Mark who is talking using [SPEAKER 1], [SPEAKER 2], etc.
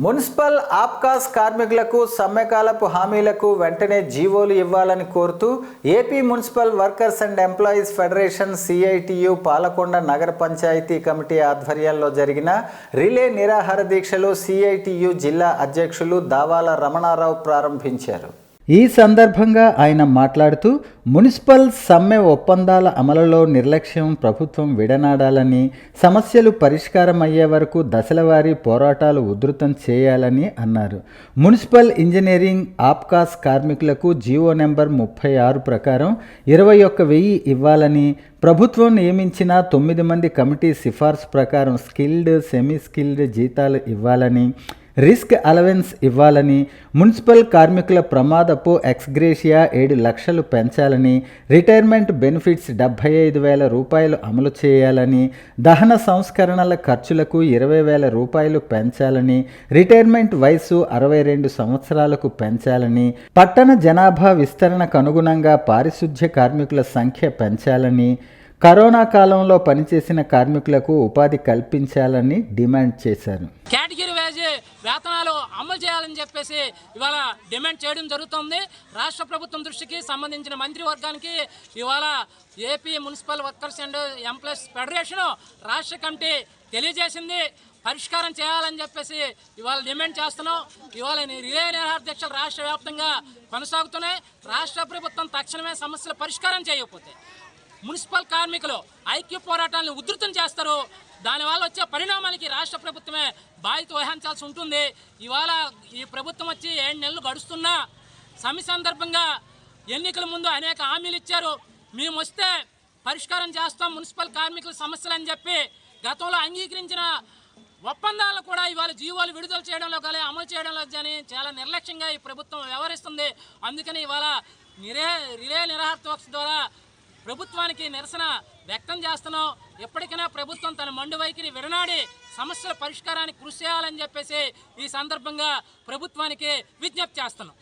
[SPEAKER 1] Municipal APCOS కార్మికులకు సమ్మెకాలపు హామీలకు వెంటనే జీవోలు ఇవ్వాలని కోరుతూ AP municipal workers and employees federation CITU Palakonda నగర పంచాయతీ కమిటీ ఆధ్వర్యంలో జరిగిన రిలే నిరాహార దీక్షలు సిఐటియు జిల్లా అధ్యక్షులు దావాల రమణారావు ప్రారంభించారు. ఈ సందర్భంగా ఆయన మాట్లాడుతూ మున్సిపల్ సమ్మె ఒప్పందాల అమలులో నిర్లక్ష్యం ప్రభుత్వం విడనాడాలని సమస్యలు పరిష్కారం అయ్యే వరకు దశలవారీ పోరాటాలు ఉధృతం చేయాలని అన్నారు. మున్సిపల్ ఇంజనీరింగ్ ఆప్కాస్ కార్మికులకు జీవో నెంబర్ ముప్పై ఆరు ప్రకారం ఇరవై ఒక్క వెయ్యి ఇవ్వాలని ప్రభుత్వం నియమించిన తొమ్మిది మంది కమిటీ సిఫార్సు ప్రకారం స్కిల్డ్ సెమీ స్కిల్డ్ జీతాలు ఇవ్వాలని రిస్క్ అలవెన్స్ ఇవ్వాలని మున్సిపల్ కార్మికుల ప్రమాదపు ఎక్స్గ్రేషియా ఏడు లక్షలు పెంచాలని రిటైర్మెంట్ బెనిఫిట్స్ డెబ్భై ఐదు వేల రూపాయలు అమలు చేయాలని దహన సంస్కరణల ఖర్చులకు ఇరవై వేల రూపాయలు పెంచాలని రిటైర్మెంట్ వయసు అరవై రెండు సంవత్సరాలకు పెంచాలని పట్టణ జనాభా విస్తరణకు అనుగుణంగా పారిశుధ్య కార్మికుల సంఖ్య పెంచాలని కరోనా కాలంలో పనిచేసిన కార్మికులకు ఉపాధి కల్పించాలని డిమాండ్ చేశారు.
[SPEAKER 2] కేటగిరీ వేతనాలు అమలు చేయాలని చెప్పేసి ఇవాళ డిమాండ్ చేయడం జరుగుతుంది. రాష్ట్ర ప్రభుత్వం దృష్టికి సంబంధించిన మంత్రివర్గానికి ఇవాళ AP municipal workers and employees federation రాష్ట్ర కమిటీ తెలియజేసింది. పరిష్కారం చేయాలని చెప్పేసి ఇవాళ డిమాండ్ చేస్తున్నాం. ఇవాళ రిలే నిరాధ్యక్షులు రాష్ట్ర వ్యాప్తంగా కొనసాగుతున్నాయి. రాష్ట్ర ప్రభుత్వం తక్షణమే సమస్యల పరిష్కారం చేయకపోతే మున్సిపల్ కార్మికులు ఐక్య పోరాటాలను ఉధృతం చేస్తారు. దానివల్ల వచ్చే పరిణామాలకి రాష్ట్ర ప్రభుత్వమే బాధ్యత వహించాల్సి ఉంటుంది. ఇవాళ ఈ ప్రభుత్వం వచ్చి ఏడు నెలలు గడుస్తున్నా సమ్మె సందర్భంగా ఎన్నికల ముందు అనేక హామీలు ఇచ్చారు. మేము వస్తే పరిష్కారం చేస్తాం మున్సిపల్ కార్మికుల సమస్యలు అని చెప్పి గతంలో అంగీకరించిన ఒప్పందాలను కూడా ఇవాళ జీవోలు విడుదల చేయడంలో కానీ అమలు చేయడంలో కానీ చాలా నిర్లక్ష్యంగా ఈ ప్రభుత్వం వ్యవహరిస్తుంది. అందుకని ఇవాళ నిరే రిలే నిరాహార ద్వారా ప్రభుత్వానికి నిరసన వ్యక్తం చేస్తున్నాం. ఎప్పటికైనా ప్రభుత్వం తన మండు వైఖరి విడనాడి సమస్యల పరిష్కారానికి కృషి చేయాలని చెప్పేసి ఈ సందర్భంగా ప్రభుత్వానికి విజ్ఞప్తి చేస్తున్నాం.